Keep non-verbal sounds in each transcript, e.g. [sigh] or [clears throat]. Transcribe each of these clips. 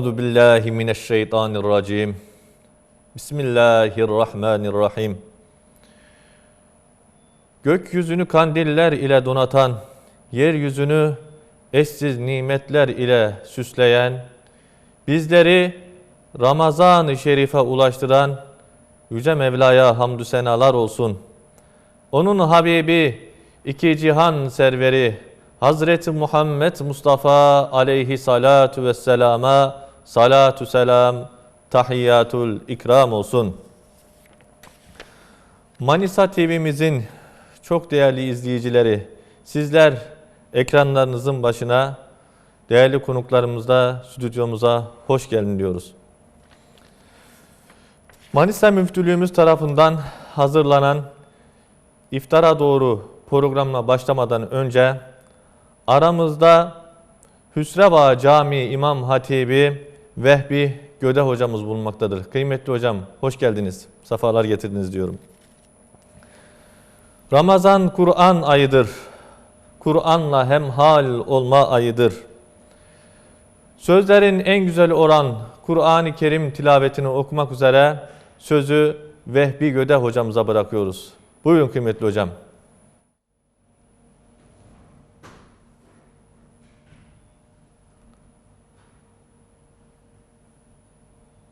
Euzu billahi mineşşeytanirracim. Bismillahirrahmanirrahim. Gökyüzünü kandiller ile donatan, yeryüzünü eşsiz nimetler ile süsleyen, bizleri Ramazan-ı Şerif'e ulaştıran Yüce Mevla'ya hamdü senalar olsun. Onun Habibi, iki cihan serveri, Hazreti Muhammed Mustafa aleyhi salatu vesselama salatu selam, tahiyyatul ikram olsun. Manisa TV'mizin çok değerli izleyicileri, sizler ekranlarınızın başına, değerli konuklarımızla stüdyomuza hoş geldin diyoruz. Manisa Müftülüğümüz tarafından hazırlanan İftara Doğru programına başlamadan önce aramızda Hüsreva Camii İmam Hatibi Vehbi Göde hocamız bulunmaktadır. Kıymetli hocam hoş geldiniz. Safalar getirdiniz diyorum. Ramazan Kur'an ayıdır. Kur'an'la hemhal olma ayıdır. Sözlerin en güzeli olan Kur'an-ı Kerim tilavetini okumak üzere sözü Vehbi Göde hocamıza bırakıyoruz. Buyurun kıymetli hocam.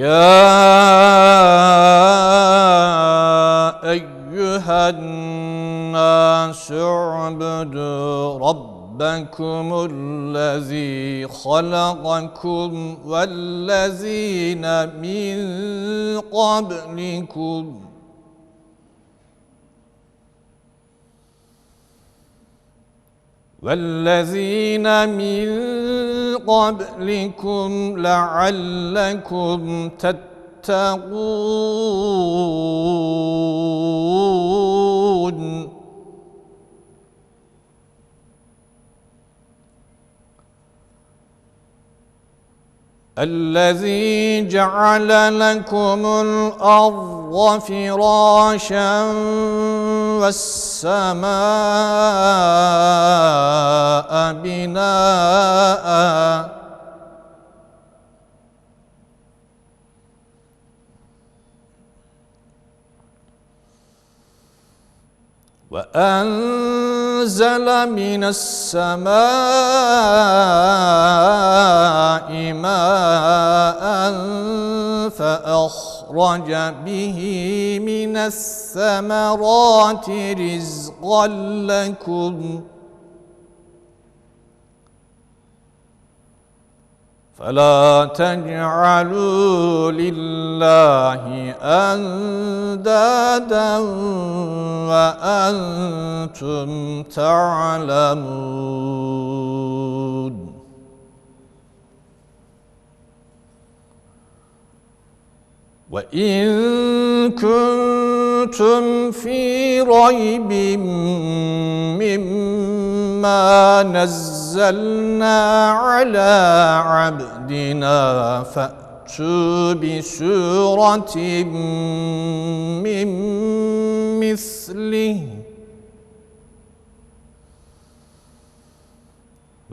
يا أيها الناس اعبدوا ربكم الذي خلقكم والذين من قبلكم والذين من قبلكم لعلكم تتقون. الذي جعل لكم الأرض فراشا والسماء وأنزل من السماء ماء فأخرج به من الثمرات رزقا لكم. فلا تجعلوا لله أندادا وأنتم تعلمون. وإن كنتم في ريب مما نزلنا على عبدنا فأتوا بسورة من مثله.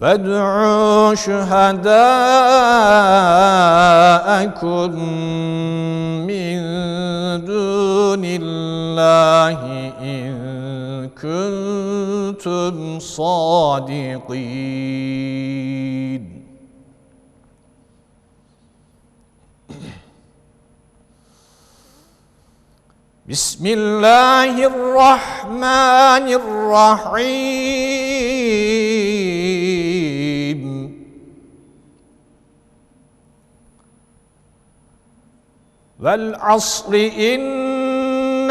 وادعوا شهداءكم من دون الله إن كنتم صادقين. بسم الله الرحمن الرحيم. والعصر إن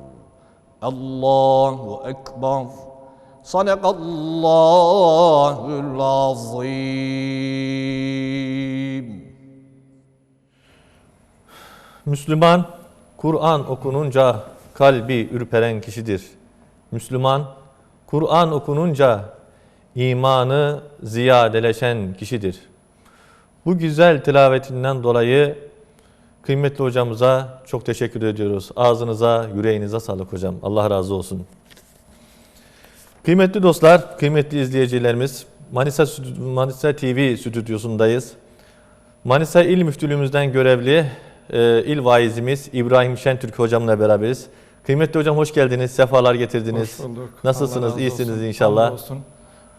Allahu Ekber. Sadakallahul azim. Müslüman Kur'an okununca kalbi ürperen kişidir. Müslüman Kur'an okununca imanı ziyadeleşen kişidir. Bu güzel tilavetinden dolayı kıymetli hocamıza çok teşekkür ediyoruz. Ağzınıza, yüreğinize sağlık hocam. Allah razı olsun. Kıymetli dostlar, kıymetli izleyicilerimiz, Manisa, Manisa TV stüdyosundayız. Manisa İl Müftülüğümüzden görevli e, il vaizimiz İbrahim Şentürk hocamla beraberiz. Kıymetli hocam hoş geldiniz, sefalar getirdiniz. Hoş bulduk. Nasılsınız, Allah razı iyisiniz olsun. inşallah. Hamdolsun.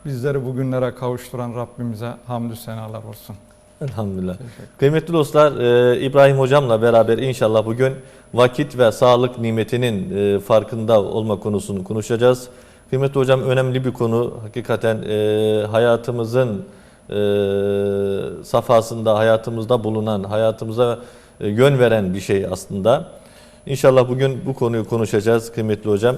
Bizleri bugünlere kavuşturan Rabbimize hamdü senalar olsun. [laughs] Elhamdülillah. Kıymetli dostlar, e, İbrahim hocamla beraber inşallah bugün vakit ve sağlık nimetinin e, farkında olma konusunu konuşacağız. Kıymetli hocam önemli bir konu. Hakikaten e, hayatımızın e, safhasında, hayatımızda bulunan, hayatımıza yön veren bir şey aslında. İnşallah bugün bu konuyu konuşacağız kıymetli hocam.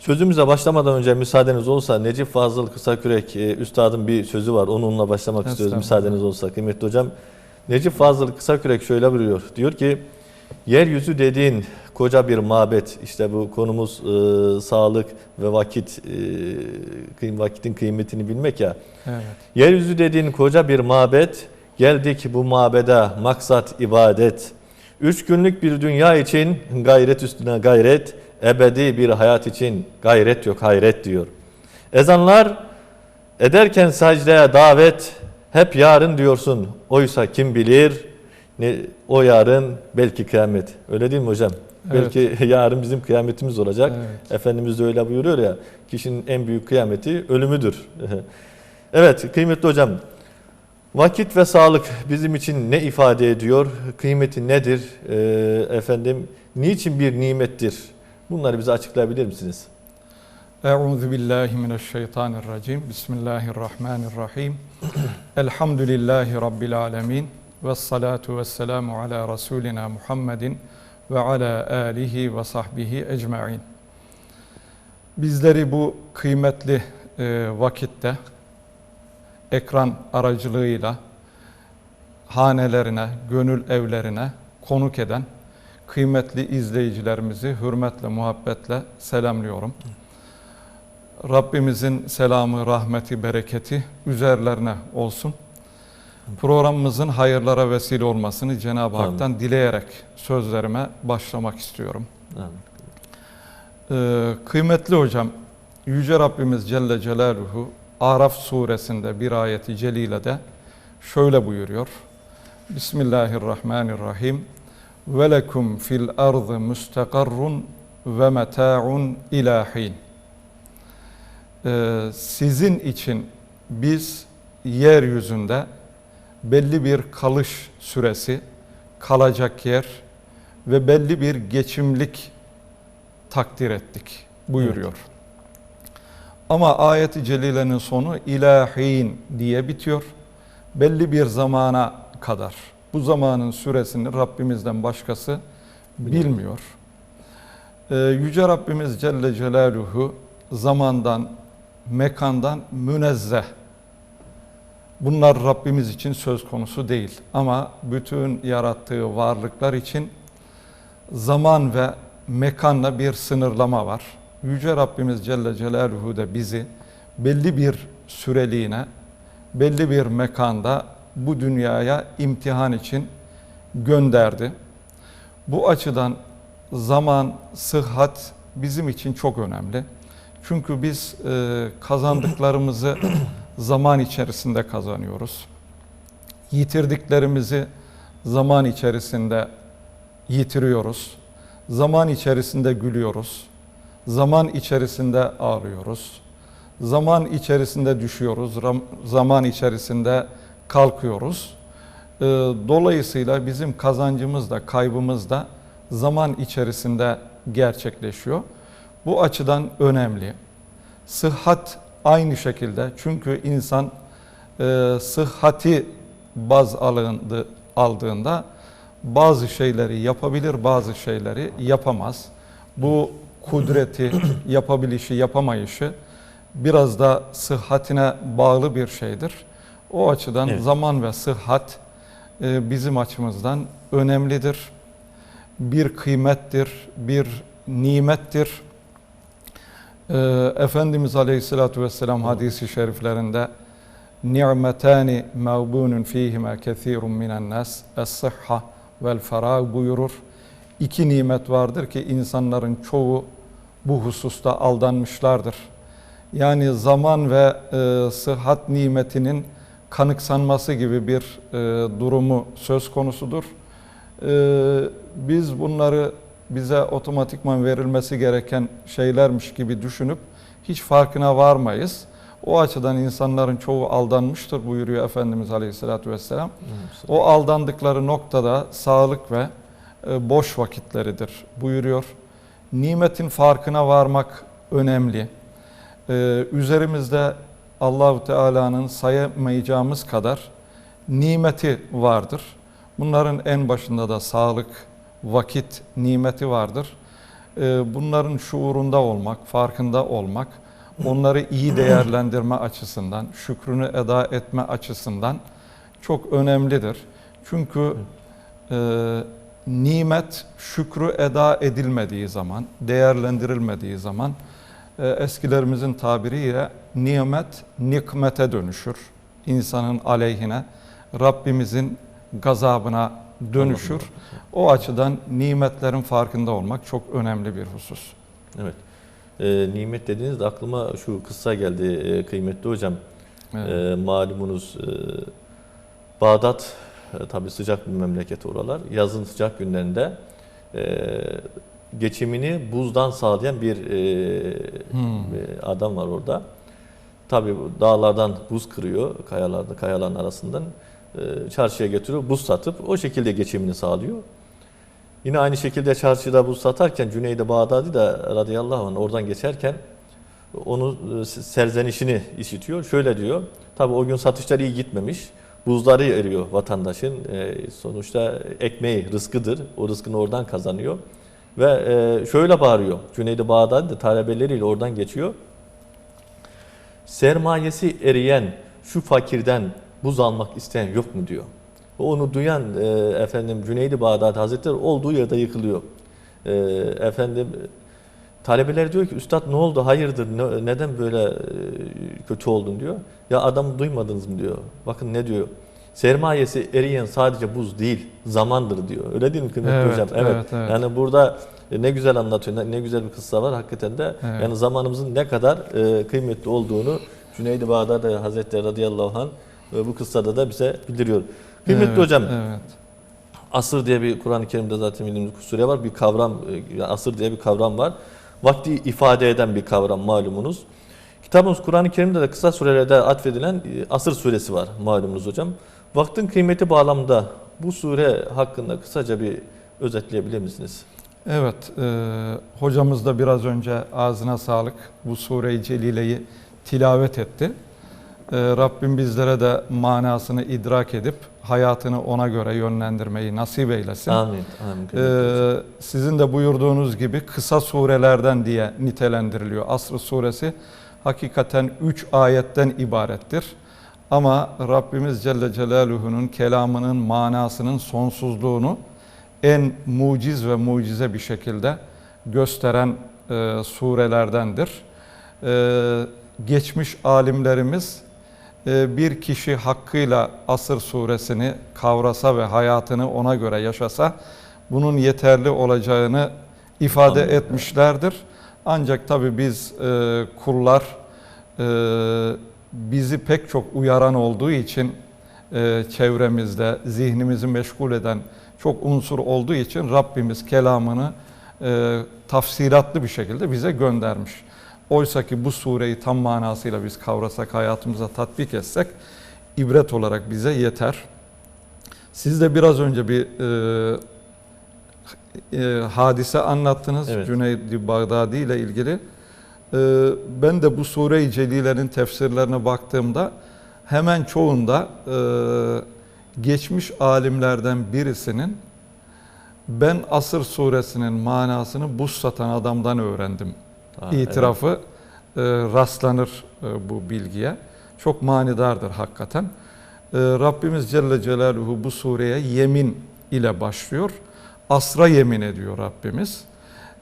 Sözümüze başlamadan önce müsaadeniz olsa Necip Fazıl Kısakürek e, üstadın bir sözü var. Onunla başlamak istiyoruz müsaadeniz olsa kıymetli hocam. Necip Fazıl Kısakürek şöyle buyuruyor. Diyor ki yeryüzü dediğin koca bir mabet. İşte bu konumuz e, sağlık ve vakit e, vakitin kıymetini bilmek ya. Evet. Yeryüzü dediğin koca bir mabet, geldik bu mabede maksat ibadet. Üç günlük bir dünya için gayret üstüne gayret, ebedi bir hayat için gayret yok hayret diyor. Ezanlar ederken secdeye davet, hep yarın diyorsun, oysa kim bilir, o yarın belki kıyamet. Öyle değil mi hocam? Evet. Belki [laughs] yarın bizim kıyametimiz olacak. Evet. Efendimiz de öyle buyuruyor ya, kişinin en büyük kıyameti ölümüdür. [laughs] evet kıymetli hocam, vakit ve sağlık bizim için ne ifade ediyor? Kıymeti nedir? Ee, efendim, niçin bir nimettir? Bunları bize açıklayabilir misiniz? Euzu billahi mineşşeytanirracim. Bismillahirrahmanirrahim. [clears throat] Elhamdülillahi rabbil alamin. Ves salatu vesselamu ala rasulina Muhammedin ve ala alihi ve sahbihi ecmaîn. Bizleri bu kıymetli e, vakitte ekran aracılığıyla hanelerine, gönül evlerine konuk eden kıymetli izleyicilerimizi hürmetle, muhabbetle selamlıyorum. Rabbimizin selamı, rahmeti, bereketi üzerlerine olsun. Programımızın hayırlara vesile olmasını Cenab-ı. Hak'tan dileyerek sözlerime başlamak istiyorum. Amin. Ee, kıymetli hocam, Yüce Rabbimiz Celle Celaluhu Araf suresinde bir ayeti celilede şöyle buyuruyor. Bismillahirrahmanirrahim. Ve lekum fil ardı müstakarrun ve meta'un ilahin. Ee, sizin için biz yeryüzünde belli bir kalış süresi, kalacak yer ve belli bir geçimlik takdir ettik buyuruyor. Ama ayeti celilenin sonu ilahin diye bitiyor. Belli bir zamana kadar. Bu zamanın süresini Rabbimizden başkası bilmiyor. Ee, Yüce Rabbimiz Celle Celaluhu zamandan, mekandan münezzeh. Bunlar Rabbimiz için söz konusu değil. Ama bütün yarattığı varlıklar için zaman ve mekanla bir sınırlama var. Yüce Rabbimiz Celle Celaluhu da bizi belli bir süreliğine, belli bir mekanda bu dünyaya imtihan için gönderdi. Bu açıdan zaman, sıhhat bizim için çok önemli. Çünkü biz e, kazandıklarımızı [clears throat] zaman içerisinde kazanıyoruz. Yitirdiklerimizi zaman içerisinde yitiriyoruz. Zaman içerisinde gülüyoruz. Zaman içerisinde ağlıyoruz. Zaman içerisinde düşüyoruz. Zaman içerisinde kalkıyoruz. Ee, Dolayısıyla bizim kazancımız da kaybımız da zaman içerisinde gerçekleşiyor. Bu açıdan önemli. Sıhhat aynı şekilde çünkü insan e, sıhhati baz alındı, aldığında bazı şeyleri yapabilir, bazı şeyleri yapamaz. Bu kudreti, [clears throat] yapabilişi, yapamayışı biraz da sıhhatine bağlı bir şeydir. O açıdan Evet. zaman ve sıhhat e, bizim açımızdan önemlidir. Bir kıymettir, bir nimettir. E, Efendimiz Aleyhisselatü Vesselam hadisi şeriflerinde ni'metani mağbunun fihime kethirun minen nas es-sıhha vel ferah buyurur. İki nimet vardır ki insanların çoğu bu hususta aldanmışlardır. Yani zaman ve e, sıhhat nimetinin kanıksanması gibi bir e, durumu söz konusudur. E, biz bunları bize otomatikman verilmesi gereken şeylermiş gibi düşünüp hiç farkına varmayız. O açıdan insanların çoğu aldanmıştır buyuruyor Efendimiz Aleyhisselatü Vesselam. O aldandıkları noktada sağlık ve e, boş vakitleridir buyuruyor. Nimetin farkına varmak önemli. Ee, üzerimizde Allahu Teala'nın sayamayacağımız kadar nimeti vardır. Bunların en başında da sağlık, vakit nimeti vardır. Ee, bunların şuurunda olmak, farkında olmak, onları iyi değerlendirme açısından, şükrünü eda etme açısından çok önemlidir. Çünkü e, nimet şükrü eda edilmediği zaman, değerlendirilmediği zaman e, eskilerimizin tabiriyle nimet nikmete dönüşür. İnsanın aleyhine, Rabbimizin gazabına dönüşür. O açıdan nimetlerin farkında olmak çok önemli bir husus. Evet. Ee, nimet dediğinizde aklıma şu kıssa geldi e, kıymetli hocam. Evet. Ee, malumunuz e, Bağdat e, tabii sıcak bir memleket oralar. Yazın sıcak günlerinde e, geçimini buzdan sağlayan bir e, Hmm. bir adam var orada. Tabii dağlardan buz kırıyor kayalarda kayaların arasından e, çarşıya getiriyor buz satıp o şekilde geçimini sağlıyor. Yine aynı şekilde çarşıda buz satarken Cüneydi Bağdadi de radıyallahu anh oradan geçerken onu e, serzenişini işitiyor. Şöyle diyor. Tabii o gün satışlar iyi gitmemiş. Buzları eriyor vatandaşın. E, sonuçta ekmeği, rızkıdır. O rızkını oradan kazanıyor. Ve şöyle bağırıyor. Cüneydi Bağdadi de talebeleriyle oradan geçiyor. Sermayesi eriyen şu fakirden buz almak isteyen yok mu diyor. Onu duyan e, efendim Cüneydi Bağdadi Hazretleri olduğu yerde yıkılıyor. E, efendim talebeler diyor ki üstad ne oldu hayırdır ne- neden böyle e, kötü oldun diyor. Ya adam duymadınız mı diyor. Bakın ne diyor. Sermayesi eriyen sadece buz değil zamandır diyor. Öyle değil mi kıymetli Evet, hocam? evet, evet. Yani burada ne güzel anlatıyor, ne- güzel bir kıssa var hakikaten de. Evet. Yani zamanımızın ne kadar e, kıymetli olduğunu Cüneydi Bağdadi Hazretleri radıyallahu anh e, bu kıssada da bize bildiriyor. Kıymetli Evet, hocam, Evet. asır diye bir Kur'an-ı Kerim'de zaten bildiğimiz sure var. Bir kavram, e, yani asır diye bir kavram var. Vakti ifade eden bir kavram malumunuz. Kitabımız Kur'an-ı Kerim'de de kısa surelerde atfedilen e, asır suresi var malumunuz hocam. Vaktin kıymeti bağlamında bu sure hakkında kısaca bir özetleyebilir misiniz? Evet, e, hocamız da biraz önce ağzına sağlık bu Sure-i Celile'yi tilavet etti. E, Rabbim bizlere de manasını idrak edip hayatını ona göre yönlendirmeyi nasip eylesin. Amin. Amin. Ee, sizin de buyurduğunuz gibi kısa surelerden diye nitelendiriliyor. Asr suresi hakikaten 3 ayetten ibarettir. Ama Rabbimiz Celle Celaluhu'nun kelamının manasının sonsuzluğunu en muciz ve mucize bir şekilde gösteren e, surelerdendir. E, geçmiş alimlerimiz e, bir kişi hakkıyla Asır suresini kavrasa ve hayatını ona göre yaşasa bunun yeterli olacağını ifade Anladım. etmişlerdir. Ancak tabii biz e, kullar e, bizi pek çok uyaran olduğu için e, çevremizde zihnimizi meşgul eden çok unsur olduğu için Rabbimiz kelamını e, tafsilatlı bir şekilde bize göndermiş. Oysa ki bu sureyi tam manasıyla biz kavrasak, hayatımıza tatbik etsek ibret olarak bize yeter. Siz de biraz önce bir e, e, hadise anlattınız Evet. Cüneyd-i Bağdadi ile ilgili. E, ben de bu sure-i celilerin tefsirlerine baktığımda hemen çoğunda e, geçmiş alimlerden birisinin ben Asır suresinin manasını buz satan adamdan öğrendim Ha, itirafı e, rastlanır e, bu bilgiye. Çok manidardır hakikaten. E, Rabbimiz Celle Celaluhu bu sureye yemin ile başlıyor. Asra yemin ediyor Rabbimiz.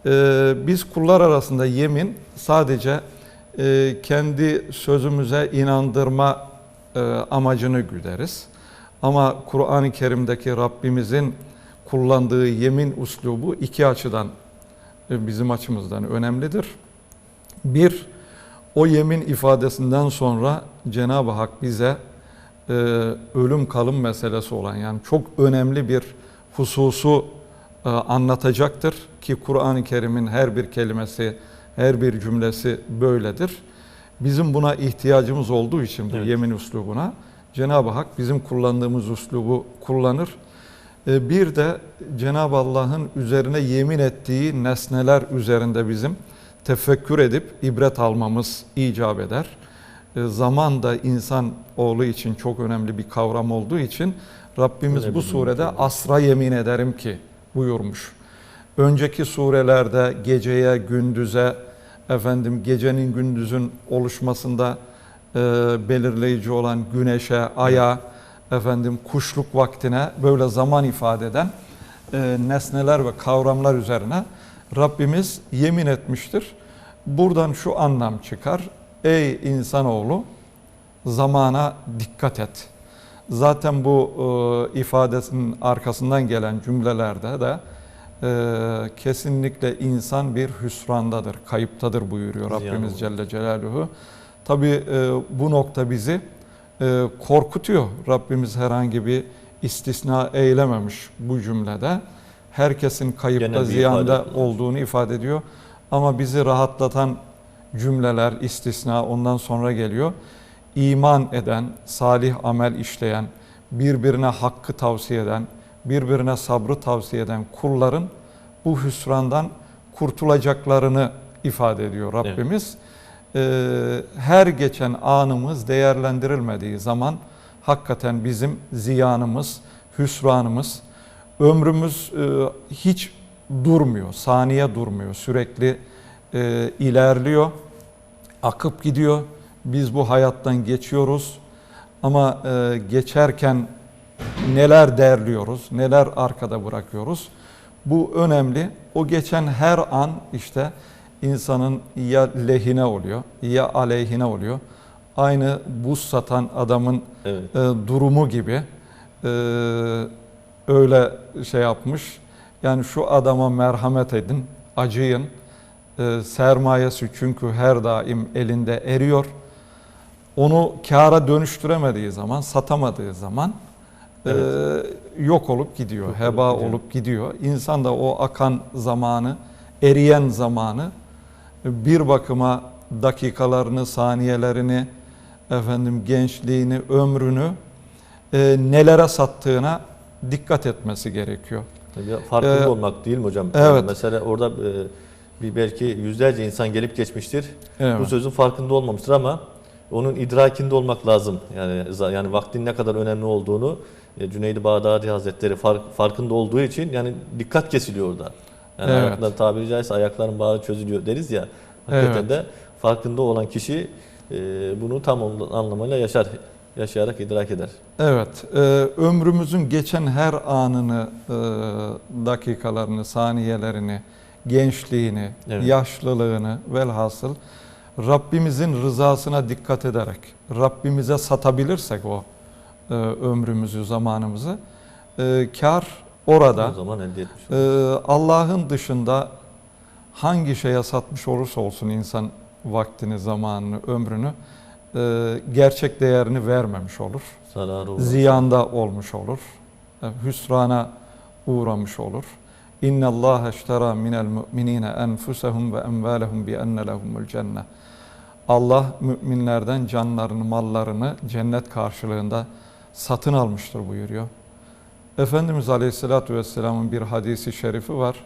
E, biz kullar arasında yemin sadece e, kendi sözümüze inandırma e, amacını güderiz. Ama Kur'an-ı Kerim'deki Rabbimizin kullandığı yemin uslubu iki açıdan e, bizim açımızdan önemlidir. Bir, o yemin ifadesinden sonra Cenab-ı Hak bize e, ölüm kalım meselesi olan yani çok önemli bir hususu e, anlatacaktır ki Kur'an-ı Kerim'in her bir kelimesi, her bir cümlesi böyledir. Bizim buna ihtiyacımız olduğu için bu Evet. yemin uslubuna Cenab-ı Hak bizim kullandığımız uslubu kullanır. E, Bir de Cenab-ı Allah'ın üzerine yemin ettiği nesneler üzerinde bizim tefekkür edip ibret almamız icap eder. E, Zaman da insan oğlu için çok önemli bir kavram olduğu için Rabbimiz Öyle bu surede asra yemin ederim ki buyurmuş. Önceki surelerde geceye, gündüze, efendim gecenin gündüzün oluşmasında e, belirleyici olan güneşe, aya, efendim kuşluk vaktine böyle zaman ifade eden e, nesneler ve kavramlar üzerine Rabbimiz yemin etmiştir. Buradan şu anlam çıkar. Ey insanoğlu zamana dikkat et. Zaten bu e, ifadesinin arkasından gelen cümlelerde de e, kesinlikle insan bir hüsrandadır, kayıptadır buyuruyor Ziyan Rabbimiz olur. Celle Celaluhu. Tabi bu nokta bizi e, korkutuyor. Rabbimiz herhangi bir istisna eylememiş bu cümlede. Herkesin kayıpta, Genel ziyanda ifade. olduğunu ifade ediyor. Ama bizi rahatlatan cümleler, istisna ondan sonra geliyor. İman eden, salih amel işleyen, birbirine hakkı tavsiye eden, birbirine sabrı tavsiye eden kulların bu hüsrandan kurtulacaklarını ifade ediyor Rabbimiz. Ee, her geçen anımız değerlendirilmediği zaman hakikaten bizim ziyanımız, hüsranımız, ömrümüz e, hiç durmuyor, saniye durmuyor, sürekli e, ilerliyor, akıp gidiyor. Biz bu hayattan geçiyoruz ama e, geçerken neler değerliyoruz, neler arkada bırakıyoruz. Bu önemli. O geçen her an işte insanın ya lehine oluyor ya aleyhine oluyor. Aynı buz satan adamın Evet. e, durumu gibi e, öyle şey yapmış. Yani şu adama merhamet edin, acıyın. E, sermayesi çünkü her daim elinde eriyor. Onu kâra dönüştüremediği zaman, satamadığı zaman e, yok olup gidiyor, Yok olup heba gidiyor. olup gidiyor. İnsan da o akan zamanı, eriyen zamanı bir bakıma dakikalarını, saniyelerini, efendim gençliğini, ömrünü e, nelere sattığına dikkat etmesi gerekiyor. Tabii farkında Ee, olmak değil mi hocam? evet. Yani mesela orada e, bir belki yüzlerce insan gelip geçmiştir. Evet. Bu sözün farkında olmamıştır ama onun idrakinde olmak lazım. Yani yani vaktin ne kadar önemli olduğunu e, Cüneyd-i Bağdadi Hazretleri fark, farkında olduğu için yani dikkat kesiliyor orada. Yani Evet. ayaklar tabiri caizse ayakların bağı çözülüyor deriz ya. Hakikaten Evet. de farkında olan kişi e, bunu tam anlamıyla yaşar. Yaşayarak idrak eder. Evet, e, ömrümüzün geçen her anını, e, dakikalarını, saniyelerini, gençliğini, Evet. yaşlılığını velhasıl Rabbimizin rızasına dikkat ederek, Rabbimize satabilirsek o e, ömrümüzü, zamanımızı, e, kar orada. Ee, Allah'ın dışında hangi şeye satmış olursa olsun insan vaktini, zamanını, ömrünü e, gerçek değerini vermemiş olur. Ziyanda olmuş olur. e, Hüsrana uğramış olur. İnna Allah eştera minel mu'minine enfusahum ve emvalahum bi enne lehumul cennet. Allah müminlerden canlarını, mallarını cennet karşılığında satın almıştır buyuruyor. Efendimiz Aleyhisselatü Vesselam'ın bir hadisi şerifi var.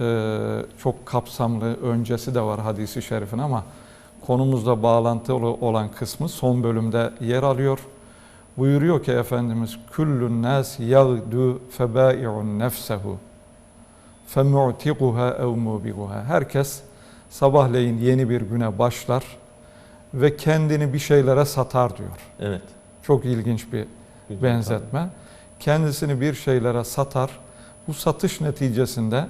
Ee, çok kapsamlı öncesi de var hadisi şerifin ama konumuzla bağlantılı olan kısmı son bölümde yer alıyor. Buyuruyor ki Efendimiz küllün nas yagdu febai'un nefsehu femu'tikuha ev mubiquha. Herkes sabahleyin yeni bir güne başlar ve kendini bir şeylere satar diyor. Evet. Çok ilginç bir benzetme. Kendisini bir şeylere satar. Bu satış neticesinde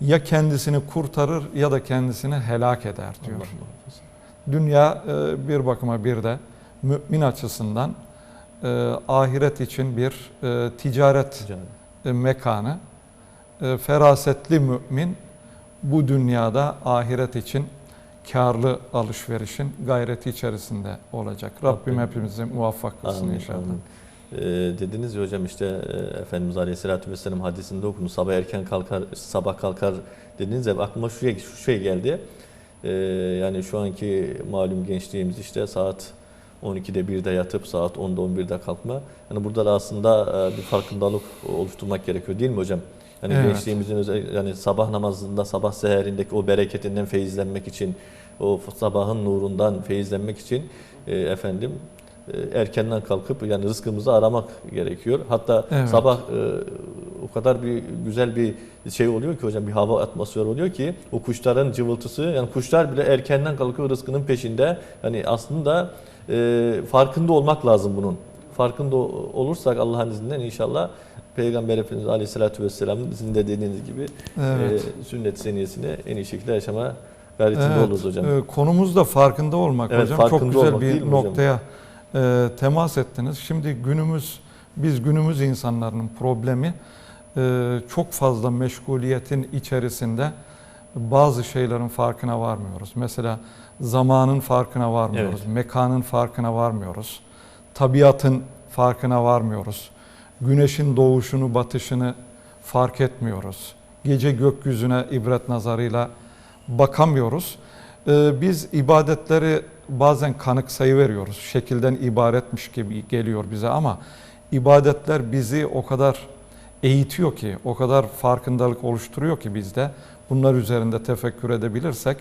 ya kendisini kurtarır ya da kendisini helak eder diyor. Allah. Dünya e, bir bakıma bir de mümin açısından e, ahiret için bir e, ticaret Ticaret. mekanı. Ferasetli mümin bu dünyada ahiret için karlı alışverişin gayreti içerisinde olacak. Rabbim Rabbim- hepimizi muvaffak kılsın inşallah. Ee, dediniz ya hocam işte e, Efendimiz Aleyhisselatü Vesselam hadisinde okunu sabah erken kalkar, sabah kalkar dediniz ya aklıma şu şey, şu şey geldi. Ee, yani şu anki malum gençliğimiz işte saat 12'de 1'de yatıp saat 10'da 11'de kalkma. Yani burada da aslında e, bir farkındalık oluşturmak gerekiyor değil mi hocam? Yani Evet. gençliğimizin özel, yani sabah namazında sabah seherindeki o bereketinden feyizlenmek için o sabahın nurundan feyizlenmek için e, efendim e, erkenden kalkıp yani rızkımızı aramak gerekiyor. Hatta Evet. sabah e, o kadar bir güzel bir şey oluyor ki hocam bir hava atmosferi oluyor ki o kuşların cıvıltısı yani kuşlar bile erkenden kalkıyor rızkının peşinde. Yani aslında e, farkında olmak lazım bunun. Farkında olursak Allah'ın izniyle inşallah Peygamber Efendimiz Aleyhisselatü Vesselam'ın sizin de dediğiniz gibi Evet. e, sünnet seniyesini en iyi şekilde yaşama gayretinde Evet, oluruz hocam. e, konumuz da farkında olmak Evet, hocam. farkında Çok güzel olmak bir mi hocam? E, temas ettiniz. Şimdi günümüz, biz günümüz insanların problemi e, çok fazla meşguliyetin içerisinde bazı şeylerin farkına varmıyoruz. Mesela zamanın farkına varmıyoruz, Evet. mekanın farkına varmıyoruz, tabiatın farkına varmıyoruz, güneşin doğuşunu, batışını fark etmiyoruz. Gece gökyüzüne ibret nazarıyla bakamıyoruz. Ee, biz ibadetleri bazen kanıksayı veriyoruz. Şekilden ibaretmiş gibi geliyor bize ama ibadetler bizi o kadar eğitiyor ki, o kadar farkındalık oluşturuyor ki bizde. Bunlar üzerinde tefekkür edebilirsek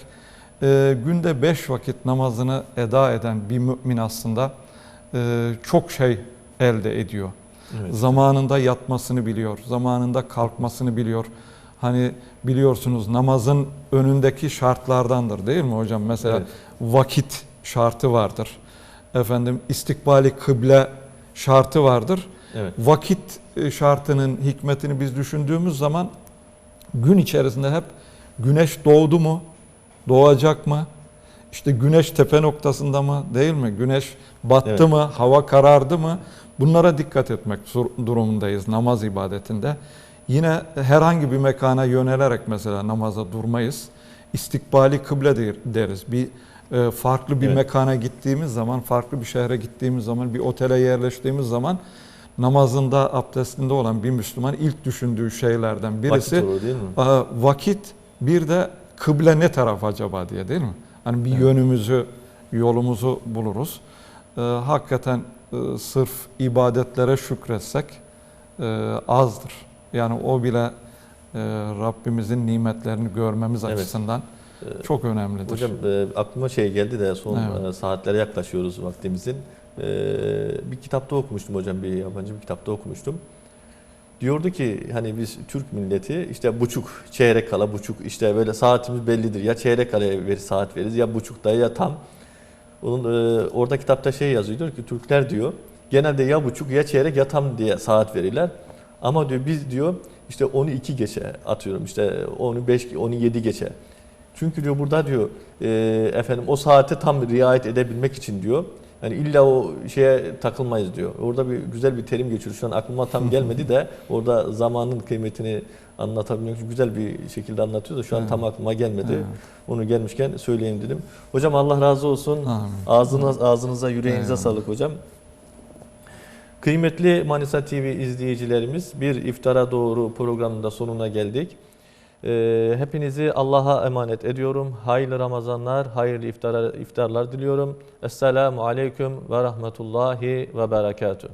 e, günde beş vakit namazını eda eden bir mümin aslında e, çok şey elde ediyor. Evet. Zamanında yatmasını biliyor, zamanında kalkmasını biliyor. Hani biliyorsunuz namazın önündeki şartlardandır değil mi hocam? Mesela Evet. vakit şartı vardır. Efendim istikbali kıble şartı vardır. Evet. Vakit e, şartının hikmetini biz düşündüğümüz zaman gün içerisinde hep güneş doğdu mu, doğacak mı? İşte güneş tepe noktasında mı değil mi? Güneş battı Evet. mı, hava karardı mı? Bunlara dikkat etmek durumundayız namaz ibadetinde. Yine herhangi bir mekana yönelerek mesela namaza durmayız. İstikbali kıble der- deriz. Bir e, farklı bir Evet. mekana gittiğimiz zaman, farklı bir şehre gittiğimiz zaman, bir otele yerleştiğimiz zaman namazında, abdestinde olan bir Müslüman ilk düşündüğü şeylerden birisi Vakit olur değil mi? Aa, vakit bir de kıble ne taraf acaba diye değil mi? Hani bir Evet. yönümüzü, yolumuzu buluruz. Ee, hakikaten e, sırf ibadetlere şükretsek e, azdır. Yani o bile e, Rabbimizin nimetlerini görmemiz Evet. açısından Ee, çok önemlidir. Hocam e, aklıma şey geldi de son Evet. e, saatlere yaklaşıyoruz vaktimizin. E, bir kitapta okumuştum hocam bir yabancı bir kitapta okumuştum. Diyordu ki hani biz Türk milleti işte buçuk çeyrek kala buçuk işte böyle saatimiz bellidir. Ya çeyrek kala ver, saat veririz ya buçukta ya tam. Onun e, orada kitapta şey yazıyor diyor ki Türkler diyor genelde ya buçuk ya çeyrek ya tam diye saat verirler. Ama diyor biz diyor işte onu iki geçe atıyorum işte onu beş onu yedi geçe. Çünkü diyor burada diyor e, efendim o saate tam riayet edebilmek için diyor. Yani illa o şeye takılmayız diyor. Orada bir güzel bir terim geçiyor. Şu an aklıma tam gelmedi de orada zamanın kıymetini anlatabilmek için güzel bir şekilde anlatıyor da şu an tam aklıma gelmedi. Onu gelmişken söyleyeyim dedim. Hocam Allah razı olsun. Ağzınız, ağzınıza, yüreğinize sağlık hocam. Kıymetli Manisa TV izleyicilerimiz bir iftara doğru programında sonuna geldik. Ee, hepinizi Allah'a emanet ediyorum. Hayırlı Ramazanlar, hayırlı iftar, iftarlar diliyorum. Esselamu Aleyküm ve Rahmetullahi ve Berekatuhu.